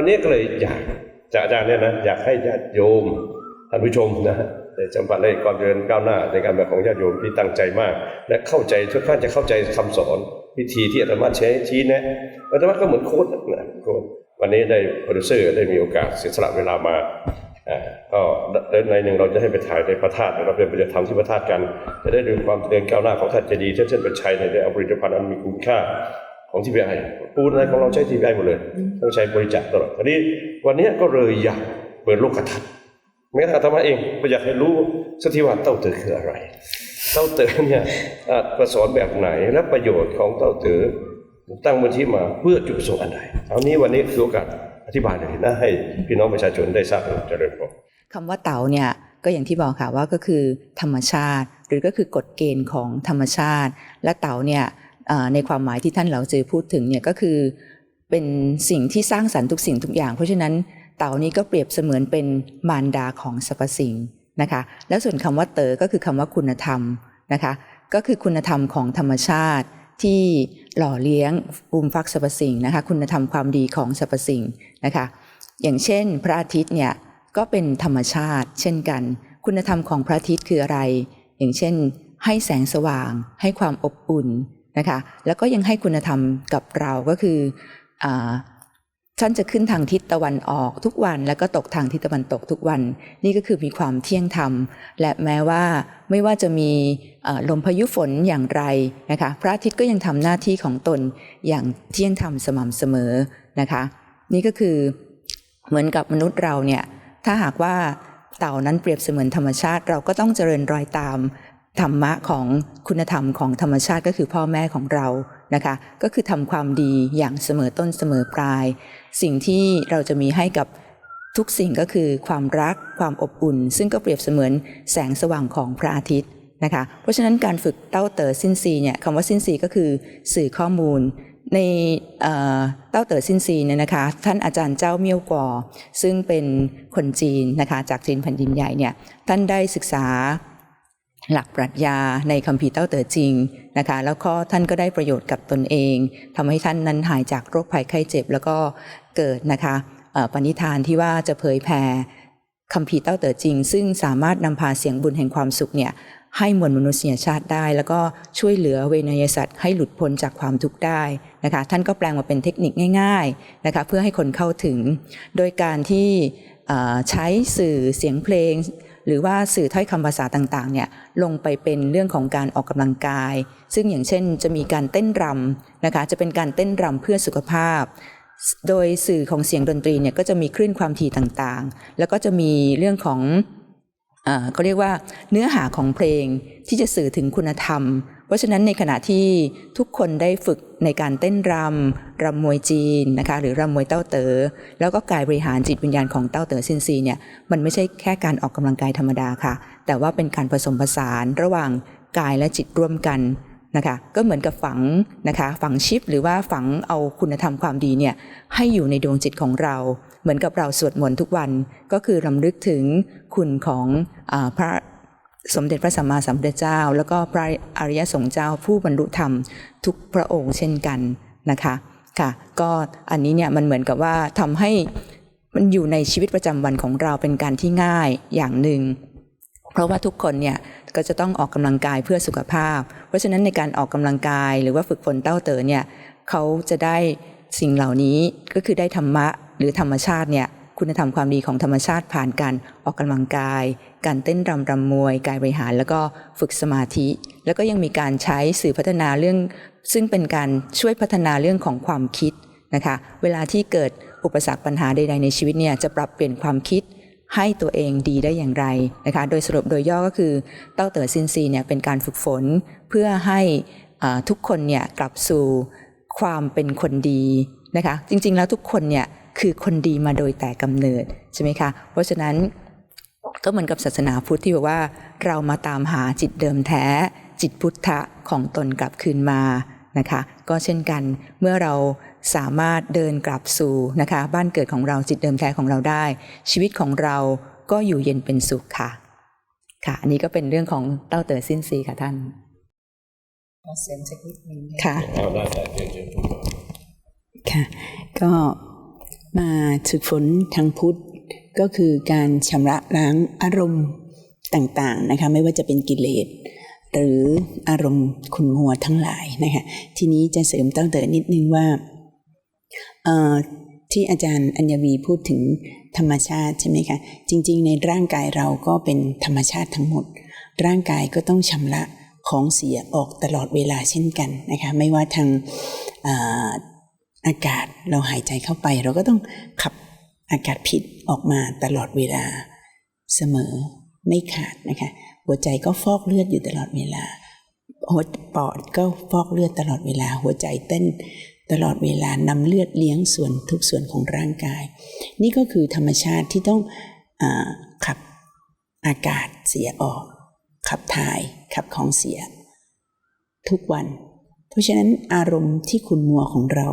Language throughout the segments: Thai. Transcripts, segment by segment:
วันนี้ก็เลยอยากจากอาจารย์เนี่ยนะอยากให้ญาติโยมท่านผู้ชมนะได้สัมผัสได้ความเจริญก้าวหน้าในการแบบของญาติโยมที่ตั้งใจมาก และเข้าใจทุกท่านจะเข้าใจคำสอนวิธีที่อาตมาใช้ชี้แนะอาตมาก็เหมือนโค้ดนะโค้ดวันนี้ได้โปรดิวเซอร์ได้มีโอกาสเสียสละเวลามาก็ในหนึ่งเราจะให้ไปถ่ายในพระธาตุเราเป็นไปจะทำที่พระธาตุกัน จะได้ดูความเจริญก้าวหน้าของท่านเจดีย์ท่านเช่นเป็นชัยเนี่ยได้เอาผลิตภัณฑ์อันมีคุณค่า ของทีพีไอปูนอะไรของเราใช้ทีพีไอหมดเลยต้องใช้บริจาคตลอดทีนี้วันนี้ก็เลยอยากเปิดโลกทัศน์แม้แต่อาตมาเองก็อยากให้รู้สักทีว่าเต้าเตือคืออะไร เต้าเตือเนี่ยอ่าประสอนแบบไหนและประโยชน์ของเต้าเตือตั้งมูลที่มาเพื่อจุดประสงค์อันใดเอานี้วันนี้คือโอกาสอธิบายเลยนะให้พี่น้องประชาชนได้ทราบเจริญพรคำว่าเต๋าเนี่ยก็อย่างที่บอกค่ะว่าก็คือธรรมชาติ หรือก็คือกฎเกณฑ์ของธรรมชาติ และเต๋าเนี่ยเอ่อ ในความหมายที่ท่านเหล่าจือพูดถึงเนี่ยก็คือเป็นสิ่งที่สร้างสรรค์ทุกสิ่งทุกอย่าง เพราะฉะนั้นเต๋านี้ก็เปรียบเสมือนเป็นมารดาของสรรพสิ่งนะคะแล้วส่วนคำว่าเต๋อก็คือคำว่าคุณธรรมนะคะก็คือคุณธรรมของธรรมชาติที่หล่อเลี้ยงภูมฟักสรรพสิ่งนะคะคุณธรรมความดีของสรรพสิ่งนะคะอย่างเช่น พระอาทิตย์เนี่ยก็เป็นธรรมชาติ เช่นกัน คุณธรรมของพระอาทิตย์คืออะไร อย่างเช่น ให้แสงสว่าง ให้ความอบอุ่น นะคะแล้วก็ยังให้คุณธรรมกับเราก็คืออท่านจะขึ้นทางทิศตะวันออกทุกวัน แล้วก็ตกทางทิศตะวันตกทุกวัน นี่ก็คือมีความเที่ยงธรรม และแม้ว่าไม่ว่าจะมีลมพายุฝนอย่างไรนะคะพระอาทิตย์ก็ยังทำหน้าที่ของตนอย่างเที่ยงธรรมสม่ำเสมอนะคะ นี่ก็คือเหมือนกับมนุษย์เราเนี่ยถ้าหากว่าเต่านั้นเปรียบเสมือนธรรมชาติ เราก็ต้องเจริญรอยตาม ธรรมะของคุณธรรมของธรรมชาติก็คือพ่อแม่ของเรานะคะ ก็คือทำความดีอย่างเสมอต้นเสมอปลาย สิ่งที่เราจะมีให้กับทุกสิ่งก็คือความรักความอบอุ่น ซึ่งก็เปรียบเสมือนแสงสว่างของพระอาทิตย์นะคะ เพราะฉะนั้นการฝึกเต้าเต๋อซินซีเนี่ยคำว่าซินซีก็คือสื่อข้อมูล ในเต้าเต๋อซินซีเนี่ยนะคะ ท่านอาจารย์เจ้าเมี่ยวกอซึ่งเป็นคนจีนนะคะจากจีนแผ่นดินใหญ่เนี่ยท่านได้ศึกษา หลักปรัชญาในคัมภีร์เต้าเต๋อจริงนะคะ แล้วก็ท่านก็ได้ประโยชน์กับตนเองทำให้ท่านนั้นหายจากโรคภัยไข้เจ็บ แล้วก็เกิดนะคะปณิธานที่ว่าจะเผยแผ่คัมภีร์เต้าเต๋อจริง ซึ่งสามารถนำพาเสียงบุญแห่งความสุขเนี่ยให้มวลมนุษยชาติได้ แล้วก็ช่วยเหลือเวนยสัตว์ให้หลุดพ้นจากความทุกข์ได้นะคะท่านก็แปลงมาเป็นเทคนิคง่ายๆนะคะเพื่อให้คนเข้าถึง โดยการที่ใช้สื่อเสียงเพลง หรือว่าสื่อถ้อยคำภาษาต่างๆเนี่ยลงไปเป็นเรื่องของการออกกำลังกาย ซึ่งอย่างเช่นจะมีการเต้นรำนะคะจะเป็นการเต้นรำเพื่อสุขภาพ โดยสื่อของเสียงดนตรีเนี่ยก็จะมีคลื่นความถี่ต่างๆ แล้วก็จะมีเรื่องของ เขาเรียกว่าเนื้อหาของเพลงที่จะสื่อถึงคุณธรรม เพราะฉะนั้นในขณะที่ทุกคนได้ฝึกในการเต้นรำรำมวยจีนนะคะหรือรำมวยเต้าเต๋อแล้วก็กายบริหารจิตวิญญาณของเต้าเต๋อซินซีเนี่ยมันไม่ใช่แค่การออกกำลังกายธรรมดาค่ะ แต่ว่าเป็นการผสมผสานระหว่างกายและจิตร่วมกันนะคะก็เหมือนกับฝังนะคะฝังชิป หรือว่าฝังเอาคุณธรรมความดีเนี่ยให้อยู่ในดวงจิตของเรา เหมือนกับเราสวดมนต์ทุกวันก็คือรำลึกถึงคุณของอพระสมเด็จพระสัมมาสัมพุทธเจ้า แล้วก็พระอริยสงฆ์เจ้าผู้บรรลุธรรมทุกพระองค์เช่นกันนะคะค่ะก็อันนี้เนี่ยมันเหมือนกับว่าทำให้มันอยู่ในชีวิตประจำวันของเราเป็นการที่ง่ายอย่างหนึ่ง เพราะว่าทุกคนเนี่ยก็จะต้องออกกำลังกายเพื่อสุขภาพ เพราะฉะนั้นในการออกกำลังกายหรือว่าฝึกฝนเต้าเต๋อเนี่ยเขาจะได้สิ่งเหล่านี้ก็คือได้ธรรมะ หรือธรรมชาติเนี่ยคุณธรรมความดีของธรรมชาติผ่านการออกกำลังกาย การเต้นรำรำมวย กายบริหาร แล้วก็ฝึกสมาธิ แล้วก็ยังมีการใช้สื่อพัฒนาเรื่อง ซึ่งเป็นการช่วยพัฒนาเรื่องของความคิดนะคะเวลาที่เกิดอุปสรรคปัญหาใดๆในชีวิตเนี่ยจะปรับเปลี่ยนความคิดให้ตัวเองดีได้อย่างไรนะคะโดยสรุปโดยย่อก็คือเต้าเต๋อซินซีเนี่ยเป็นการฝึกฝนเพื่อให้ทุกคนเนี่ยกลับสู่ความเป็นคนดีนะคะจริงๆแล้วทุกคนเนี่ย คือคนดีมาโดยแต่กำเนิดใช่ไหมคะ เพราะฉะนั้นก็เหมือนกับศาสนาพุทธที่บอกว่าเรามาตามหาจิตเดิมแท้ จิตพุทธะของตนกลับคืนมานะคะ ก็เช่นกันเมื่อเราสามารถเดินกลับสู่นะคะบ้านเกิดของเราจิตเดิมแท้ของเราได้ ชีวิตของเราก็อยู่เย็นเป็นสุขค่ะค่ะ อันนี้ก็เป็นเรื่องของเต้าเต๋อสิ้นซีค่ะท่านขอเสียงสักนิดหนึ่งค่ะเอาได้แต่เชิญเชิญค่ะ ก็ มาฝึกฝนทางพุทธก็คือการชำระล้างอารมณ์ต่างๆนะคะไม่ว่าจะเป็นกิเลสหรืออารมณ์ขุ่นมัวทั้งหลายนะคะทีนี้จะเสริมตั้งแต่นิดนึงว่าที่อาจารย์อัญวีพูดถึงธรรมชาติใช่ไหมคะจริง ๆ ในร่างกายเราก็เป็นธรรมชาติทั้งหมด ร่างกายก็ต้องชำระของเสียออกตลอดเวลาเช่นกันนะคะไม่ว่าทาง อากาศเราหายใจเข้าไป เราก็ต้องขับอากาศพิษออกมาตลอดเวลาเสมอไม่ขาดนะคะ หัวใจก็ฟอกเลือดอยู่ตลอดเวลาหัวปอดก็ฟอกเลือดตลอดเวลา หัวใจเต้นตลอดเวลานำเลือดเลี้ยงส่วนทุกส่วนของร่างกาย นี่ก็คือธรรมชาติที่ต้องอขับอากาศเสียออก ขับถ่ายขับของเสีย ทุกวัน เพราะฉะนั้นอารมณ์ที่ขุนมัวของเรา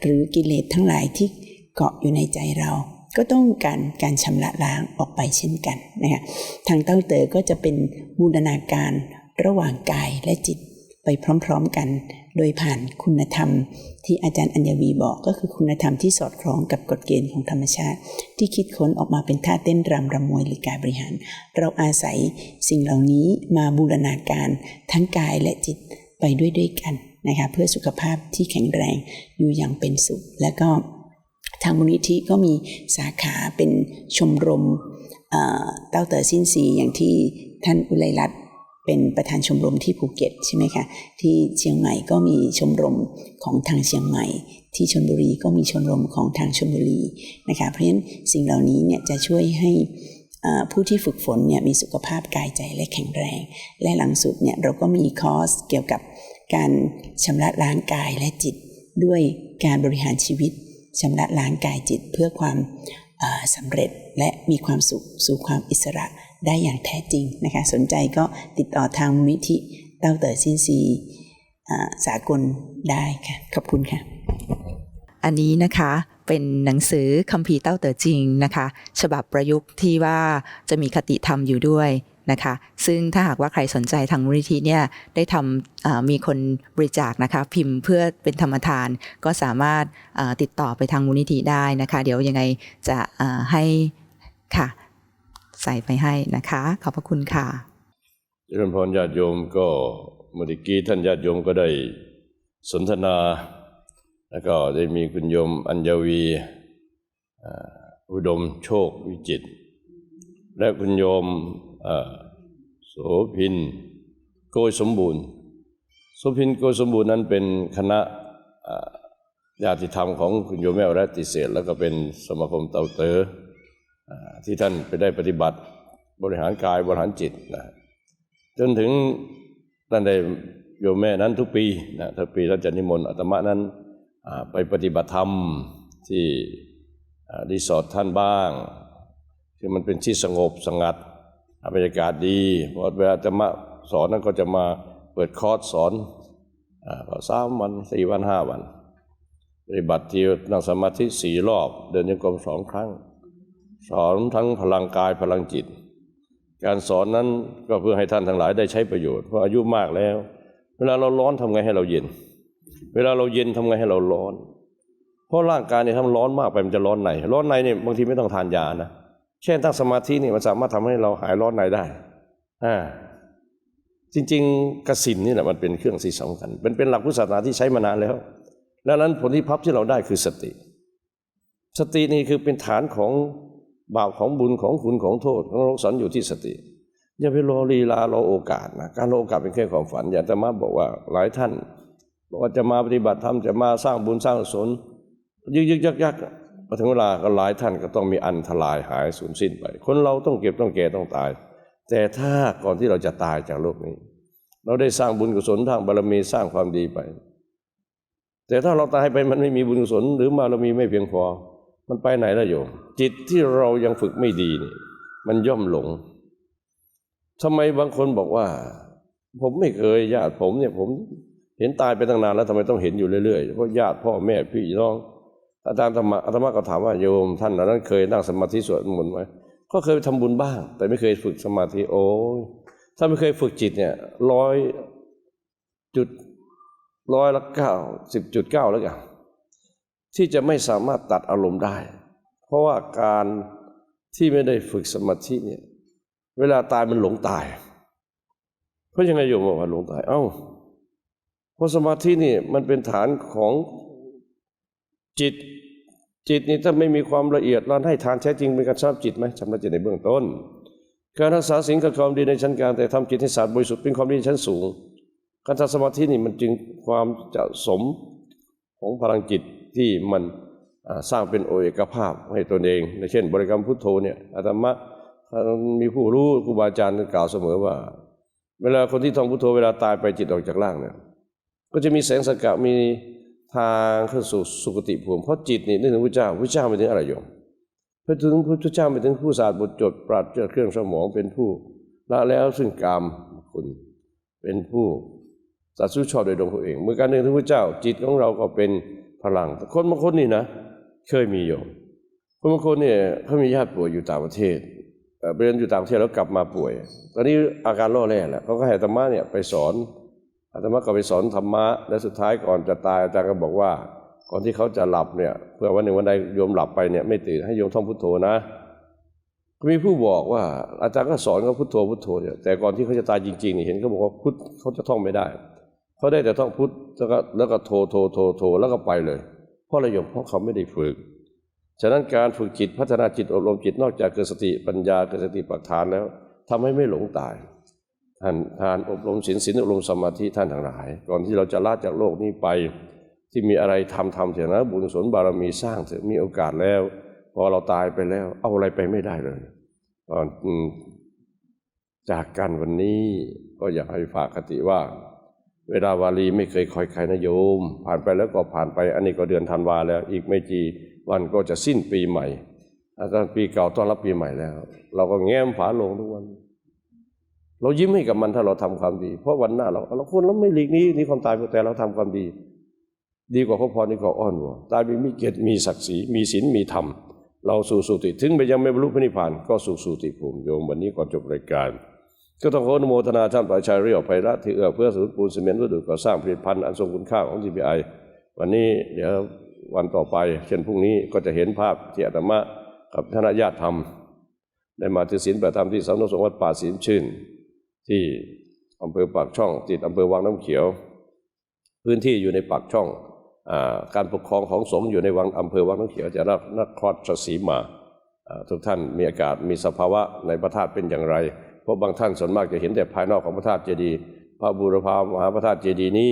หรือกิเลสทั้งหลายที่เกาะอยู่ในใจเรา ก็ต้องการการชำระล้างออกไปเช่นกันนะคะทางเต้าเต๋อก็จะเป็นบูรณาการระหว่างกายและจิตไปพร้อมๆกัน โดยผ่านคุณธรรม ที่อาจารย์อัญญวีบอกก็คือคุณธรรมที่สอดคล้องกับกฎเกณฑ์ของธรรมชาติ ที่คิดค้นออกมาเป็นท่าเต้นรำรำมวยหรือกายบริหาร เราอาศัยสิ่งเหล่านี้มาบูรณาการทั้งกายและจิตไปด้วยด้วยกัน นะคะเพื่อสุขภาพที่แข็งแรงอยู่อย่างเป็นสุข และก็ทางมูลนิธิก็มีสาขาเป็นชมรมเต้าเต๋อสิ้นสีอย่างที่ท่านอุไรรัตน์เป็นประธานชมรมที่ภูเก็ตใช่ไหมคะที่เชียงใหม่ก็มีชมรมของทางเชียงใหม่ ที่ชลบุรีก็มีชมรมของทางชลบุรีนะคะเพราะฉะนั้นสิ่งเหล่านี้เนี่ยจะช่วยให้ผู้ที่ฝึกฝนเนี่ยมีสุขภาพกายใจและแข็งแรง และหลังสุดเนี่ยเราก็มีคอร์สเกี่ยวกับ การชำระล้างกายและจิต ด้วยการบริหารชีวิตชำระล้างกายจิตเพื่อความสำเร็จและมีความสุขสู่ความอิสระได้อย่างแท้จริงนะคะสนใจก็ติดต่อทางมิธิเต้าเต๋อซินซีสากลได้ค่ะ ขอบคุณค่ะ อันนี้นะคะเป็นหนังสือคัมภีร์เต้าเต๋อจริงนะคะ ฉบับประยุกต์ที่ว่าจะมีคติธรรมอยู่ด้วย นะคะ ซึ่งถ้าหากว่าใครสนใจทางมูลนิธิเนี่ยได้ทำมีคนบริจาคนะคะ พิมพ์เพื่อเป็นธรรมทานก็สามารถติดต่อไปทางมูลนิธิได้นะคะ เดี๋ยวยังไงจะให้ค่ะ ใส่ไปให้นะคะ ขอบพระคุณค่ะเจริญพรญาติโยมก็เมื่อกี้ท่านญาติโยมก็ได้สนทนา แล้วก็ได้มีคุณโยมอัญญวีอุดมโชควิจิต และคุณโยม โสพินโกยสมบูรณ์ โสพินโกยสมบูรณ์นั้นเป็นคณะญาติธรรมของคุณโยมแม่รัตติเศษแล้วก็เป็นสมาคมเตาเตออที่ท่านไปได้ปฏิบัติบริหารกายบริหารจิตนะจนถึงท่านได้โยมแม่นั้นทุกปีนะทุกปีท่านจะนิมนต์อาตมานั้นไปปฏิบัติธรรมที่รีสอร์ทท่านบ้างที่มันเป็นที่สงบสงัด บรรยากาศดีพอเวลาจะมาสอนนั้นก็จะมาเปิดคอร์สสอนอ่าก็สามวันสี่วันห้าวัน ปฏิบัติที่นั่งสมาธิสี่รอบ เดินโยกรมสองครั้ง สอนทั้งพลังกายพลังจิต การสอนนั้นก็เพื่อให้ท่านทั้งหลายได้ใช้ประโยชน์เพราะอายุมากแล้ว เวลาเราร้อนทำไงให้เราเย็น เวลาเราเย็นทำไงให้เราร้อน เพราะร่างกายเนี่ยถ้ามันร้อนมากไปมันจะร้อนในร้อนในเนี่ยบางทีไม่ต้องทานยานะ เช่นตั้งสมาธินี่มันสามารถทำให้เราหายร้อนในได้อ่าจริง ๆกสินนี่แหละมันเป็นเครื่องที่สำคัญเป็นเป็นหลักพุทธศาสนาที่ใช้มานานแล้วดังนั้นผลที่พับที่เราได้คือสติ สตินี่คือเป็นฐานของบาปของบุญของคุณของโทษของเราสอนอยู่ที่สติอย่าไปรอลีลารอโอกาสนะการรอโอกาสเป็นแค่ความฝัน อย่างแต่มาบอกว่าหลายท่าน บอกว่าจะมาปฏิบัติธรรมจะมาสร้างบุญสร้างกุศลยึกยึกยักยัก พอถึงเวลาก็หลายท่านก็ต้องมีอันทลายหายสูญสิ้นไป คนเราต้องเก็บต้องแก่ต้องตาย แต่ถ้าก่อนที่เราจะตายจากโลกนี้ เราได้สร้างบุญกุศลทางบารมีสร้างความดีไป แต่ถ้าเราตายไปมันไม่มีบุญกุศลหรือบารมีไม่เพียงพอ มันไปไหนล่ะโยม จิตที่เรายังฝึกไม่ดีนี่มันย่อมหลงทำไมบางคนบอกว่า ผมไม่เคยญาติผมเนี่ยผมเห็นตายไปตั้งนานแล้วทำไมต้องเห็นอยู่เรื่อยๆเพราะญาติพ่อแม่พี่น้อง อาจารย์ธรรมะอาตมาก็ถามว่าโยมท่านนั้นเคยนั่งสมาธิสวดมนต์ไหมก็เคยไปทำบุญบ้าง แต่ไม่เคยฝึกสมาธิโอ้ยถ้าไม่เคยฝึกจิตเนี่ยร้อยจุดร้อยละเก้าสิบจุดเก้าแล้วกันที่จะไม่สามารถตัดอารมณ์ได้ เพราะว่าการที่ไม่ได้ฝึกสมาธิเนี่ย เวลาตายมันหลงตาย เพราะยังไงโยมบอกว่าหลงตาย เอ้าเพราะสมาธินี่มันเป็นฐานของ จิตจิตนี่ถ้าไม่มีความละเอียดเราให้ทานแท้จริงเป็นการชอบจิตไหมชำระจิตในเบื้องต้น การรักษาสิ่งกับความดีในชั้นกลางแต่ทำจิตให้สะอาดบริสุทธิ์เป็นความดีชั้นสูง การทำสมาธินี่มันจึงความจะสมของพลังจิตที่มันสร้างเป็นโอเอกภาพให้ตนเองในเช่น บริกรรมพุทโธเนี่ยอาตมะมีผู้รู้ครูบาอาจารย์กล่าวเสมอว่า เวลาคนที่ท่องพุทโธเวลาตายไปจิตออกจากร่างเนี่ยก็จะมีแสงสกัดมี ทางขึ้นสู่สุคติภูมิเพราะจิตนี่นึกถึงพระเจ้าพระเจ้าไปถึงอะไรโยมพระถึงพระเจ้าไปถึงผู้ศาสตร์บทจดปราดเจดเครื่องสมองเป็นผู้ละแล้วซึ่งกามคุณเป็นผู้สัตว์สู้ชอบโดยดวงตัวเอง เมื่อการนึกถึงพระเจ้า จิตของเราก็เป็นพลังคนบางคนนี่นะ เคยมีโยมคนบางคนเนี่ยเขามีญาติป่วยอยู่ต่างประเทศเอ่อไปเรียนอยู่ต่างประเทศแล้วกลับมาป่วย ตอนนี้อาการล่อแร่แหละเขาก็ให้อาตมาเนี่ยไปสอน อาตมาก็ไปสอนธรรมะ และสุดท้ายก่อนจะตายอาจารย์ก็บอกว่า ก่อนที่เขาจะหลับเนี่ย เพื่อวันหนึ่งวันใดโยมหลับไปเนี่ยไม่ตื่นให้โยมท่องพุทโธนะก็มีผู้บอกว่า อาจารย์ก็สอนเขาพุทโธพุทโธเนี่ยแต่ก่อนที่เขาจะตายจริงๆเนี่ยเห็นเขาบอกว่าพุทเขาจะท่องไม่ได้เขาได้แต่ท่องพุทแล้วก็แล้วก็โทโทโทโทแล้วก็ไปเลยเพราะอะไรโยมเพราะเขาไม่ได้ฝึกฉะนั้นการฝึกจิตพัฒนาจิตอบรมจิตนอกจากเกิดสติปัญญาเกิดสติปัฏฐานแล้วทำให้ไม่หลงตาย ท่านทานอบรมศีลศีลอบรมสมาธิท่านทั้งหลาย ก่อนที่เราจะลาจากโลกนี้ไป ที่มีอะไรทำทำเถอะนะบุญกุศลบารมีสร้างเถอะมีโอกาสแล้ว พอเราตายไปแล้ว เอาอะไรไปไม่ได้เลยอ่อืมจากกันวันนี้ก็อยากให้ฝากคติว่า เวลาวาลีไม่เคยคอยใครนะโยม ผ่านไปแล้วก็ผ่านไปอันนี้ก็เดือนธันวาแล้ว อีกไม่กี่วันก็จะสิ้นปีใหม่อาจารย์ปีเก่าต้อนรับปีใหม่แล้ว เราก็แง้มฝาลงทุกวัน เรายิ้มให้กับมันถ้าเราทำความดี เพราะวันหน้าเราเราคนเราไม่หลีกนี้นี่ความตายแต่เราทำความดี ดีกว่าเขาพรดีกว่าอ้อนวัวตายมีมีเกียรติมีศักดิ์ศรีมีศีลมีธรรมเราสู่สุติถึงไปยังไม่บรรลุพระนิพพานก็สู่สุติภูมิโยมวันนี้ก่อนจบรายการ ก็ต้องขออนุโมทนาท่านประชาเรียวไพระที่เอื้อเพื่อสูนปูนซีเมนต์วัสดุก่อสร้างผลิตภัณฑ์อันทรงคุณค่าของ GPI วันนี้เดี๋ยววันต่อไป เช่นพรุ่งนี้ก็จะเห็นภาพที่อาตมากับคณะญาติธรรมได้มาถือศีลประธรรมที่สำนักสงฆ์วัดป่าศีลชื่น ที่อำเภอปากช่อง ติดอำเภอวังน้ำเขียว พื้นที่อยู่ในปากช่องอการปกครองของสงฆ์อยู่ในวังอำเภอวังน้ำเขียวจะรับนครศรีมาอ่าทุกท่านมีอากาศมีสภาวะในพระธาตุเป็นอย่างไร เพราะบางท่านส่วนมากจะเห็นแต่ภายนอกของพระธาตุเจดีย์พระบูรพามหาพระธาตุเจดีย์นี้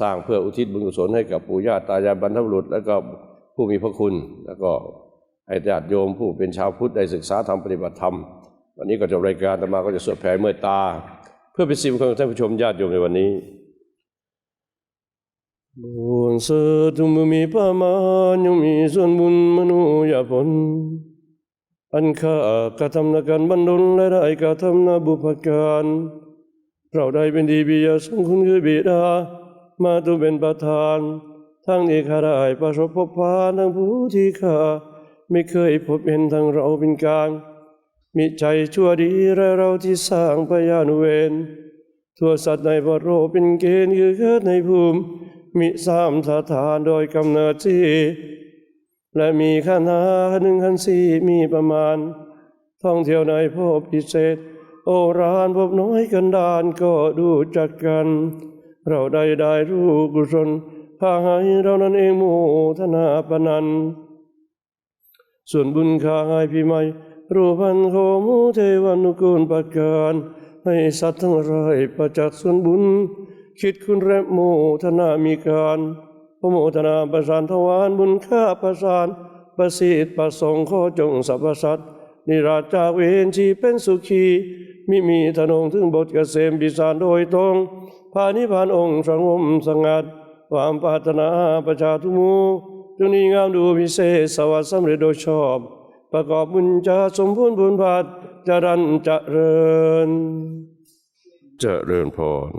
สร้างเพื่ออุทิศบุญกุศลให้กับปู่ย่าตายายบรรพบุรุษ และก็ผู้มีพระคุณ แล้วก็ให้ญาติโยมผู้เป็นชาวพุทธได้ศึกษาธรรมปฏิบัติธรรม วันนี้ก็จบรายการธรรมาก็จะสวดแผ่เมตตา เพื่อเป็นสิริมงคลของท่านผู้ชมญาติโยมในวันนี้ บุญเสตุมมีพามานยังมีส่วนบุญมนุยาผล อันข้ากระทำนาการบรรดลและได้กระทำนาบุพการ เราได้เป็นดีบิยาสงคุณคือบิดา มาตุเป็นประธาน ทั้งนี้ข้าได้ประสบพบพานทั้งผู้ที่ข้าไม่เคยพบเห็นทั้งเราเป็นกลาง มิใจชั่วดีและเราที่สร้างพยานเวรทั่วสัตว์ในวโรเป็นเกณฑ์คือเกิดในภูมิ มิสามสถานโดยกำเนิดที่และมีขนหาหนึ่งขันสี่มีประมาณ ท่องเที่ยวในภพพิเศษ โอรานพบน้อยกันดานก็ดูจักกัน เราได้ได้รู้กุศลพาให้เรานั้นเองโมทนาปนันส่วนบุญข้าให้พี่ใหม่ รูปันโคมุเทวานุกูลประการให้สัตว์ทั้งหลายประจักษ์ส่วนบุญ คิดคุณแรมโมทนามีการพระโมทนาประสานทวารบุญข้าประสานประสิทธิ์ประสงค์ขอจงสรรพสัตว์นิราชจากเวรชีเป็นสุขีมิมีทนงถึงบทเกษมปิสารโดยตรงพานิพานองค์สงบสงัดความปรารถนาประชาทุมูจงนี้งามดูพิเศษสวัสดิ์สำเร็จโดยชอบ ประกอบบุญจะสมบูรณ์บุญพัดจะรันจะเริญเจริญพร